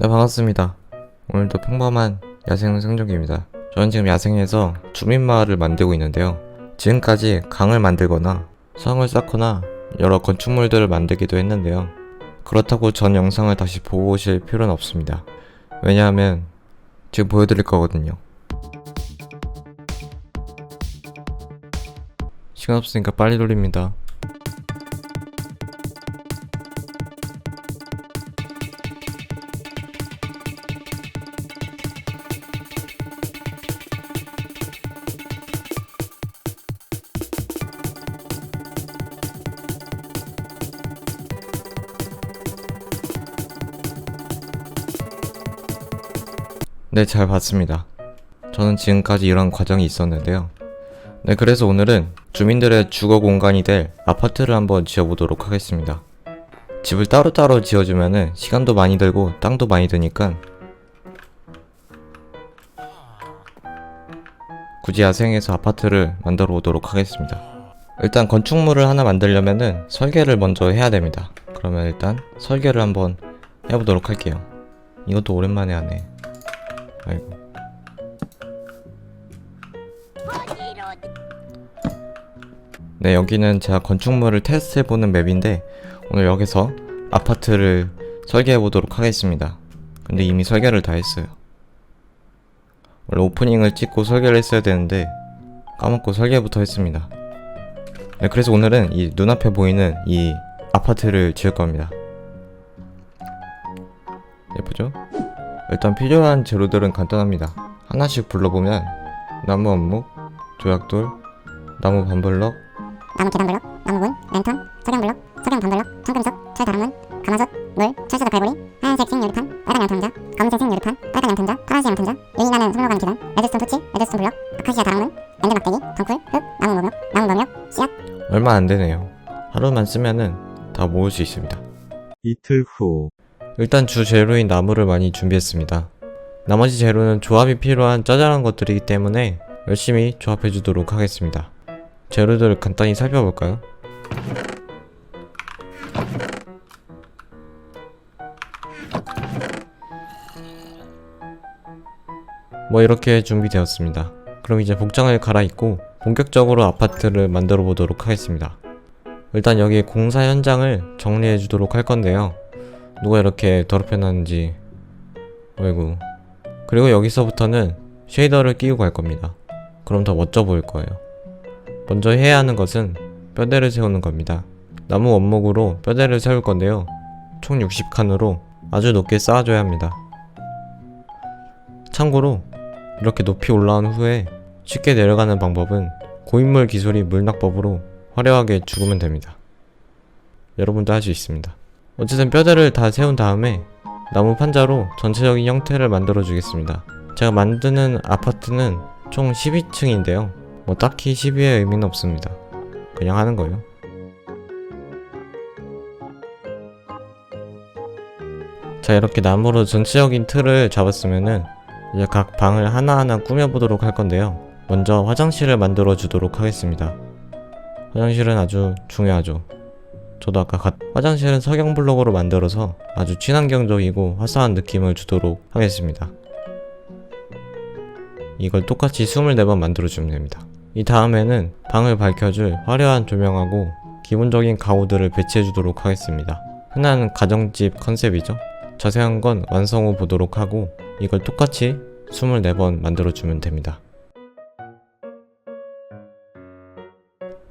네 반갑습니다. 오늘도 평범한 야생 생존기입니다. 저는 지금 야생에서 주민마을을 만들고 있는데요. 지금까지 강을 만들거나 성을 쌓거나 여러 건축물들을 만들기도 했는데요. 그렇다고 전 영상을 다시 보고 오실 필요는 없습니다. 왜냐하면 지금 보여드릴 거거든요. 시간 없으니까 빨리 돌립니다. 네, 잘 봤습니다. 저는 지금까지 이런 과정이 있었는데요. 네, 그래서 오늘은 주민들의 주거 공간이 될 아파트를 한번 지어보도록 하겠습니다. 집을 따로따로 지어주면은 시간도 많이 들고 땅도 많이 드니까 굳이 야생에서 아파트를 만들어 보도록 하겠습니다. 일단 건축물을 하나 만들려면은 설계를 먼저 해야 됩니다. 그러면 일단 설계를 한번 해보도록 할게요. 이것도 오랜만에 하네. 아이고. 네, 여기는 제가 건축물을 테스트해보는 맵인데, 오늘 여기서 아파트를 설계해보도록 하겠습니다. 근데 이미 설계를 다 했어요. 원래 오프닝을 찍고 설계를 했어야 되는데, 까먹고 설계부터 했습니다. 네, 그래서 오늘은 이 눈앞에 보이는 이 아파트를 지을 겁니다. 예쁘죠? 일단 필요한 재료들은 간단합니다. 하나씩 불러보면 나무 원목, 조약돌, 나무 반블럭, 나무 계단 블럭, 나무 문, 랜턴, 석영 블럭, 석영 반블럭, 청금석, 철 다루문, 가마솥, 물, 철사자 갈고리, 하얀색 색 유리판, 빨간 양탕자, 검은색 색 유리판, 빨간 양탕자, 파란색 양탕자, 윤이 나는 성로간 계단, 레드스톤 토치, 레드스톤 블럭, 아카시아 다루문, 랜드 막대기, 덩쿨, 흙, 나무 모명, 나무 범역, 씨앗, 얼마 안 되네요. 하루만 쓰면은 다 모을 수 있습니다. 이틀 후 일단 주 재료인 나무를 많이 준비했습니다. 나머지 재료는 조합이 필요한 짜잘한 것들이기 때문에 열심히 조합해 주도록 하겠습니다. 재료들을 간단히 살펴볼까요? 뭐 이렇게 준비되었습니다. 그럼 이제 복장을 갈아입고 본격적으로 아파트를 만들어 보도록 하겠습니다. 일단 여기 공사 현장을 정리해 주도록 할 건데요. 누가 이렇게 더럽혀 놨는지 어이구 그리고 여기서부터는 쉐이더를 끼고 갈 겁니다. 그럼 더 멋져 보일 거예요. 먼저 해야 하는 것은 뼈대를 세우는 겁니다. 나무 원목으로 뼈대를 세울 건데요. 총 60칸으로 아주 높게 쌓아줘야 합니다. 참고로 이렇게 높이 올라온 후에 쉽게 내려가는 방법은 고인물 기술이 물낙법으로 화려하게 죽으면 됩니다. 여러분도 할 수 있습니다 어쨌든 뼈대를 다 세운 다음에 나무 판자로 전체적인 형태를 만들어 주겠습니다. 제가 만드는 아파트는 총 12층인데요. 뭐 딱히 12의 의미는 없습니다. 그냥 하는 거예요. 자 이렇게 나무로 전체적인 틀을 잡았으면은 이제 각 방을 하나하나 꾸며보도록 할 건데요. 먼저 화장실을 만들어 주도록 하겠습니다. 화장실은 아주 중요하죠. 저도 아까 갓 화장실은 석영 블록으로 만들어서 아주 친환경적이고 화사한 느낌을 주도록 하겠습니다. 이걸 똑같이 24번 만들어주면 됩니다. 이 다음에는 방을 밝혀줄 화려한 조명하고 기본적인 가구들을 배치해주도록 하겠습니다. 흔한 가정집 컨셉이죠. 자세한 건 완성 후 보도록 하고 이걸 똑같이 24번 만들어주면 됩니다.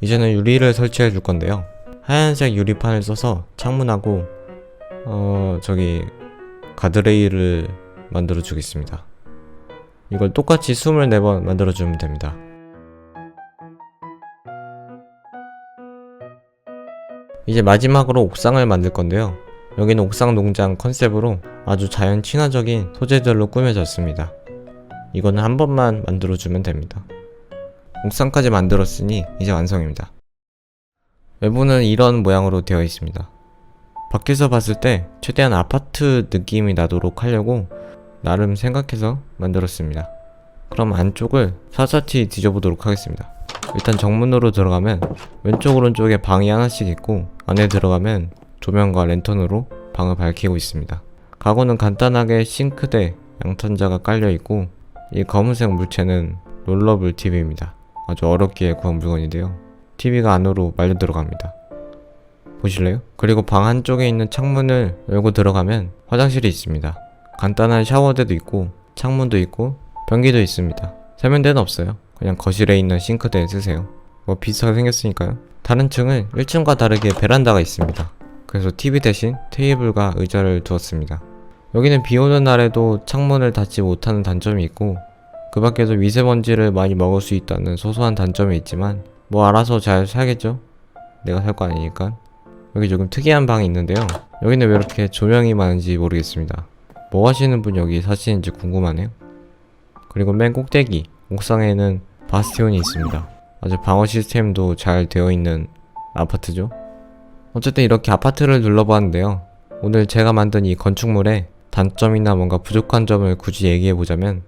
이제는 유리를 설치해 줄 건데요. 하얀색 유리판을 써서 창문하고 어 저기 가드레일을 만들어 주겠습니다. 이걸 똑같이 24번 만들어 주면 됩니다. 이제 마지막으로 옥상을 만들 건데요. 여기는 옥상 농장 컨셉으로 아주 자연 친화적인 소재들로 꾸며졌습니다. 이거는 한 번만 만들어 주면 됩니다. 옥상까지 만들었으니 이제 완성입니다. 외부는 이런 모양으로 되어 있습니다. 밖에서 봤을 때 최대한 아파트 느낌이 나도록 하려고 나름 생각해서 만들었습니다. 그럼 안쪽을 사사티 뒤져보도록 하겠습니다. 일단 정문으로 들어가면 왼쪽 오른쪽에 방이 하나씩 있고 안에 들어가면 조명과 랜턴으로 방을 밝히고 있습니다. 가구는 간단하게 싱크대, 양탄자가 깔려 있고 이 검은색 물체는 롤러블 TV입니다. 아주 어렵게 구한 물건인데요. TV가 안으로 말려 들어갑니다. 보실래요? 그리고 방 한쪽에 있는 창문을 열고 들어가면 화장실이 있습니다. 간단한 샤워대도 있고 창문도 있고 변기도 있습니다. 세면대는 없어요. 그냥 거실에 있는 싱크대에 쓰세요. 뭐 비슷하게 생겼으니까요. 다른 층은 1층과 다르게 베란다가 있습니다. 그래서 TV 대신 테이블과 의자를 두었습니다. 여기는 비 오는 날에도 창문을 닫지 못하는 단점이 있고 그 밖에도 미세먼지를 많이 먹을 수 있다는 소소한 단점이 있지만 뭐 알아서 잘 살겠죠? 내가 살 거 아니니까. 여기 조금 특이한 방이 있는데요. 여기는 왜 이렇게 조명이 많은지 모르겠습니다. 뭐 하시는 분 여기 사시는지 궁금하네요. 그리고 맨 꼭대기 옥상에는 바스티온이 있습니다. 아주 방어 시스템도 잘 되어 있는 아파트죠. 어쨌든 이렇게 아파트를 둘러보았는데요. 오늘 제가 만든 이 건축물에 단점이나 뭔가 부족한 점을 굳이 얘기해 보자면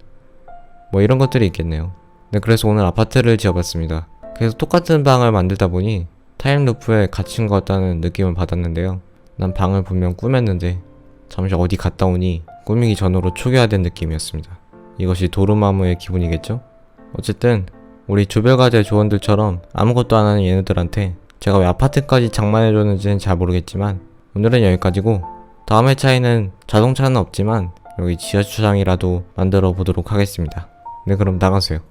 뭐 이런 것들이 있겠네요. 네, 그래서 오늘 아파트를 지어봤습니다. 그래서 똑같은 방을 만들다 보니 타임루프에 갇힌 것 같다는 느낌을 받았는데요. 난 방을 분명 꾸몄는데 잠시 어디 갔다 오니 꾸미기 전으로 초기화된 느낌이었습니다. 이것이 도루마무의 기분이겠죠? 어쨌든 우리 조별과제 조원들처럼 아무것도 안 하는 얘네들한테 제가 왜 아파트까지 장만해줬는지는 잘 모르겠지만 오늘은 여기까지고 다음 회차에는 자동차는 없지만 여기 지하주차장이라도 만들어 보도록 하겠습니다. 네 그럼 나가세요.